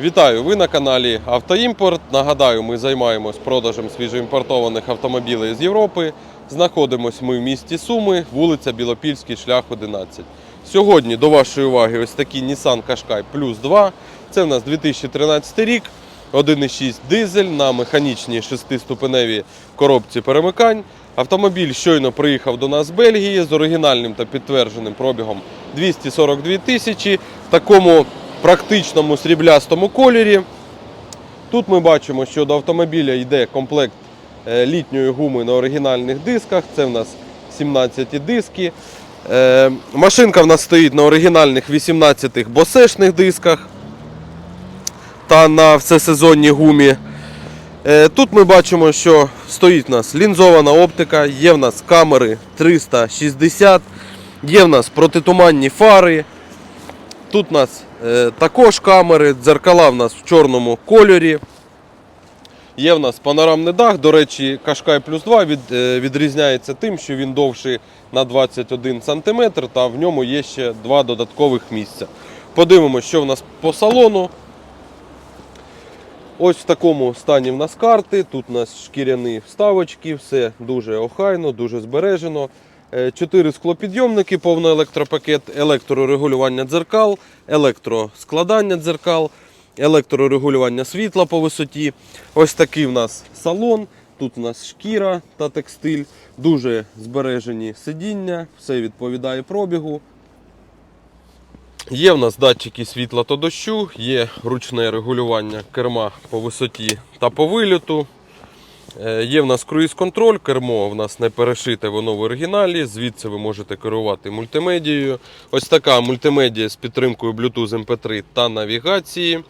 Вітаю! Ви на каналі Автоімпорт. Нагадаю, ми займаємось продажем свіжоімпортованих автомобілів з Європи. Знаходимось ми в місті Суми, вулиця Білопільський, шлях 11. Сьогодні до вашої уваги ось такий Nissan Qashqai Plus 2. Це в нас 2013 рік, 1,6 дизель на механічній шестиступеневій коробці перемикань. Автомобіль щойно приїхав до нас з Бельгії з оригінальним та підтвердженим пробігом 242 тисячі. В такому практичному сріблястому кольорі. Тут ми бачимо, що до автомобіля йде комплект е, літньої гуми на оригінальних дисках. Це в нас 17 диски. Е, Машинка в нас стоїть на оригінальних 18 босешних дисках та на всесезонній гумі. Е, Тут ми бачимо, що стоїть у нас лінзована оптика, є в нас камери 360, є в нас протитуманні фари. Тут у нас е, також камери, дзеркала в нас в чорному кольорі. Є в нас панорамний дах. До речі, Qashqai Plus 2 від, е, відрізняється тим, що він довший на 21 см та в ньому є ще два додаткових місця. Подивимося, що в нас по салону. Ось в такому стані в нас карти. Тут у нас шкіряні вставочки, все дуже охайно, дуже збережено. Е, Чотири склопідйомники, повний електропакет, електрорегулювання дзеркал, електроскладання дзеркал, електрорегулювання світла по висоті. Ось такий в нас салон. Тут у нас шкіра та текстиль, дуже збережені сидіння, все відповідає пробігу. Є в нас датчики світла та дощу, є ручне регулювання керма по висоті та по вильоту. Е, Є в нас круїз-контроль, кермо в нас не перешите, воно в оригіналі. Звідси ви можете керувати мультимедією. Ось така мультимедія з підтримкою Bluetooth MP3 та навігації.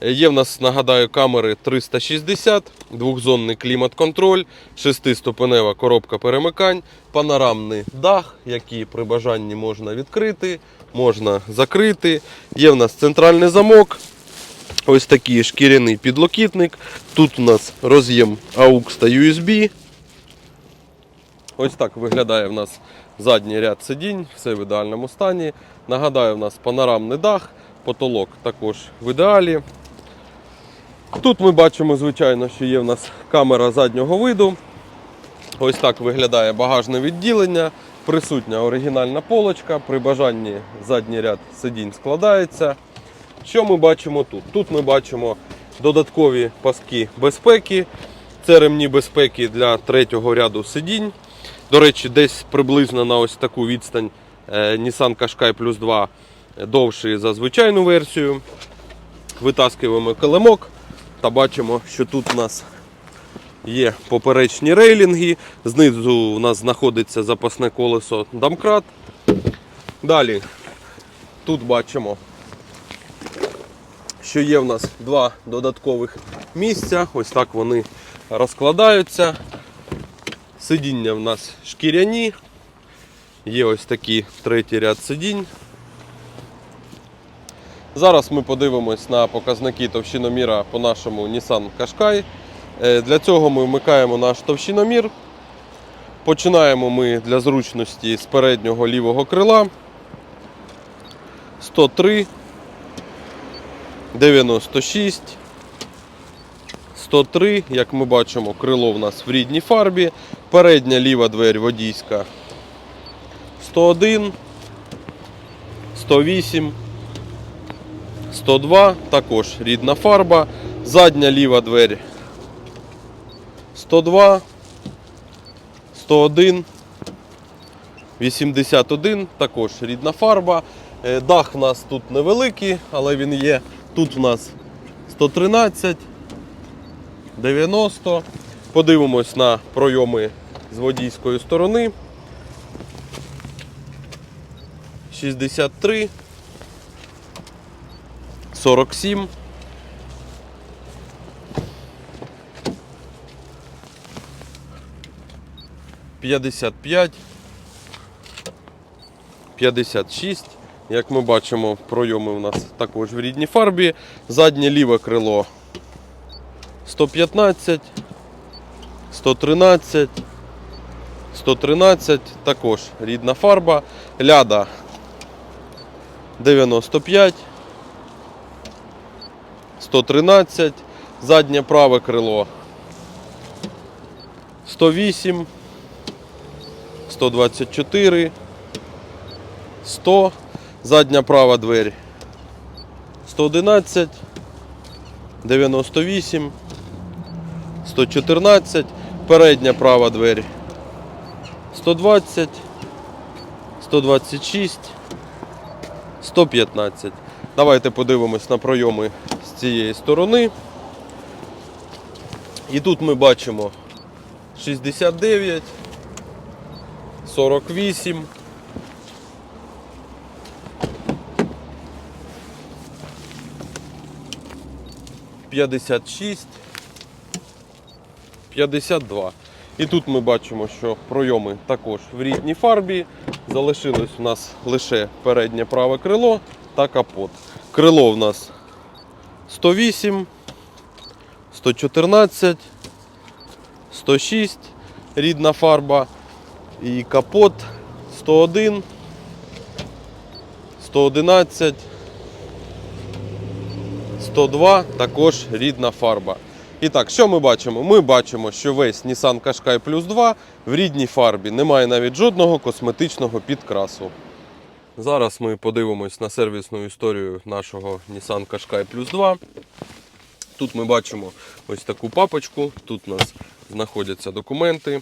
Е, Є в нас, нагадаю, камери 360, двохзонний клімат-контроль, шестиступенева коробка перемикань, панорамний дах, який при бажанні можна відкрити, можна закрити. Є в нас центральний замок, ось такий шкіряний підлокітник. Тут у нас роз'єм AUX та USB. Ось так виглядає в нас задній ряд сидінь, все в ідеальному стані. Нагадаю, в нас панорамний дах, потолок також в ідеалі. Тут ми бачимо, звичайно, що є в нас камера заднього виду. Ось так виглядає багажне відділення. Присутня оригінальна полочка. При бажанні задній ряд сидінь складається. Що ми бачимо тут? Тут ми бачимо додаткові паски безпеки. Це ремні безпеки для третього ряду сидінь. До речі, десь приблизно на ось таку відстань е, Nissan Qashqai Plus 2 довший за звичайну версію. Витаскуємо килимок та бачимо, що тут у нас є поперечні рейлінги. Знизу у нас знаходиться запасне колесо домкрат. Далі тут бачимо, що є в нас два додаткових місця. Ось так вони розкладаються. Сидіння в нас шкіряні. Є ось такий третій ряд сидінь. Зараз ми подивимось на показники товщиноміра по нашому Nissan Qashqai. Е, Для цього ми вмикаємо наш товщиномір. Починаємо ми для зручності з переднього лівого крила. 103, 96, 103, як ми бачимо, крило в нас в рідній фарбі. Передня ліва двері водійська 101, 108, 102, також рідна фарба. Задня ліва двері 102, 101, 81, також рідна фарба. Е, Дах в нас тут невеликий, але він є. Тут в нас 113, 90. Подивимось на пройоми з водійської сторони. 63, 47. П'ятдесят п'ять, п'ятдесят шість. Як ми бачимо, пройоми у нас також в рідній фарбі. Заднє ліве крило 115, 113, 113, також рідна фарба. Ляда 95, 113, заднє праве крило 108, 124, 100, задня права двері 111, 98, 114, передня права двері 120, 126, 115. Давайте подивимось на пройоми з цієї сторони. І тут ми бачимо 69, 48. П'ятдесят шість, 52. І тут ми бачимо, що пройоми також в рідній фарбі. Залишилось у нас лише переднє праве крило та капот. Крило в нас 108, 114, 106 рідна фарба. І капот 101, 111, 102 також рідна фарба. І так, що ми бачимо? Ми бачимо, що весь Nissan Qashqai Plus 2 в рідній фарбі. Немає навіть жодного косметичного підкрасу. Зараз ми подивимось на сервісну історію нашого Nissan Qashqai Plus 2. Тут ми бачимо ось таку папочку. Тут у нас знаходяться документи.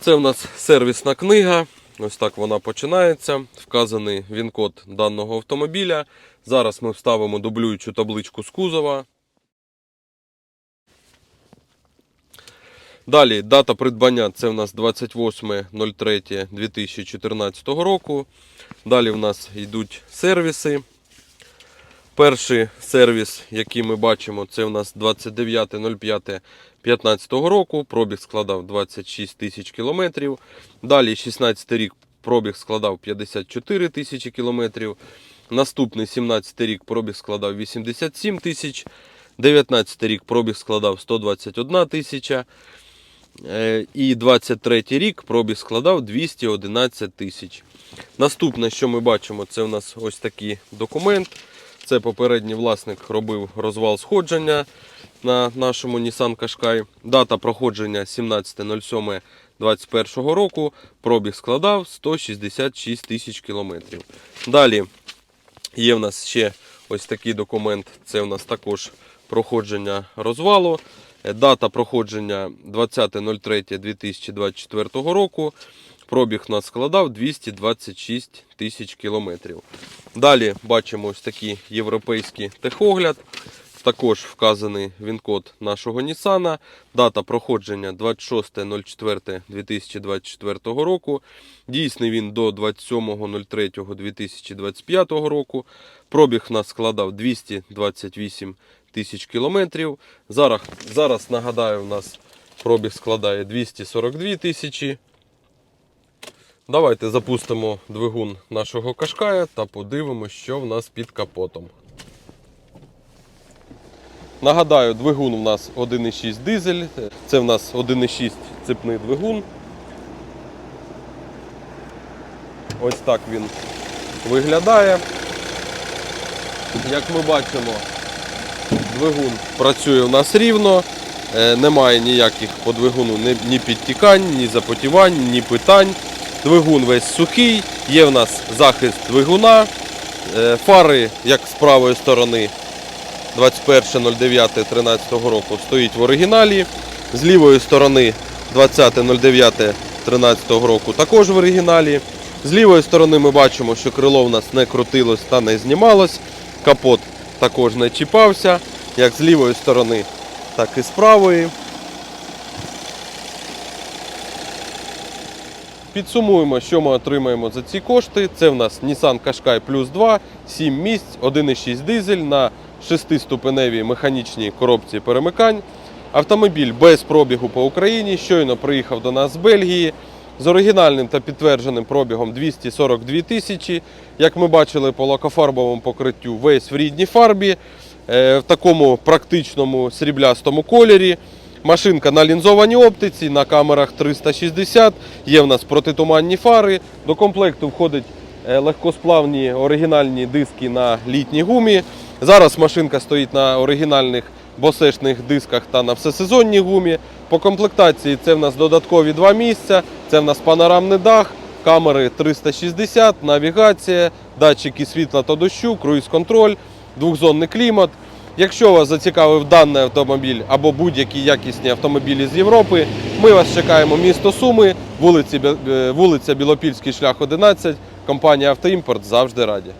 Це в нас сервісна книга. Ось так вона починається. Вказаний він-код даного автомобіля. Зараз ми вставимо дублюючу табличку з кузова. Далі дата придбання це в нас 28.03.2014 року. Далі в нас йдуть сервіси. Перший сервіс, який ми бачимо, це в нас 29.05.2015 року. Пробіг складав 26 тисяч кілометрів. Далі 16 рік пробіг складав 54 тисячі кілометрів. Наступний 17 рік пробіг складав 87 тисяч. 19 рік пробіг складав 121 тисяча. Е, І 23 рік пробіг складав 211 тисяч. Наступне, що ми бачимо, це у нас ось такий документ. Це попередній власник робив розвал сходження на нашому Nissan Qashqai. Дата проходження 17.07.21 року. Пробіг складав 166 тисяч кілометрів. Далі є в нас ще ось такий документ. Це у нас також проходження розвалу. Е, Дата проходження 20.03.2024 року. Пробіг нас складав 226 тисяч кілометрів. Dалі бачимо ось такий європейський техогляд. Також вказаний він-код нашого Нісана. Дата проходження 26.04.2024 року. Дійсний він до 27.03.2025 року. Пробіг нас складав 228 тисяч кілометрів. Зараз, зараз нагадаю, у нас пробіг складає 242 тисячі. Давайте запустимо двигун нашого кашкая та подивимося, що в нас під капотом. Нагадаю, двигун у нас 1,6 дизель. Це в нас 1,6 цепний двигун. Ось так він виглядає. Як ми бачимо, двигун працює у нас рівно. Е, Немає ніяких по двигуну ні, ні підтікань, ні запотівань, ні питань. Двигун весь сухий, є в нас захист двигуна. Е, Фари, як з правої сторони, 21.09.13 року стоїть в оригіналі. З лівої сторони 20.09.13 року також в оригіналі. З лівої сторони ми бачимо, що крило в нас не крутилось та не знімалось. Капот також не чіпався, як з лівої сторони, так і з правої. Підсумуємо, що ми отримаємо за ці кошти. Це в нас Nissan Qashqai Plus 2, 7 місць, 1,6 дизель на 6-ступеневій механічній коробці перемикань. Автомобіль без пробігу по Україні. Щойно приїхав до нас з Бельгії. З оригінальним та підтвердженим пробігом 242 тисячі. Як ми бачили по лакофарбовому покриттю, весь в рідній фарбі, е, в такому практичному сріблястому кольорі. Машинка на лінзованій оптиці, на камерах 360, є в нас протитуманні фари. До комплекту входить е, легкосплавні оригінальні диски на літній гумі. Зараз машинка стоїть на оригінальних босешних дисках та на всесезонній гумі. По комплектації це в нас додаткові два місця, це в нас панорамний дах, камери 360, навігація, датчики світла та дощу, круїз-контроль, двохзонний клімат. Якщо вас зацікавив даний автомобіль або будь-які якісні автомобілі з Європи, ми вас чекаємо місто Суми, е, вулиця Білопільський шлях 11, компанія Автоімпорт завжди раді.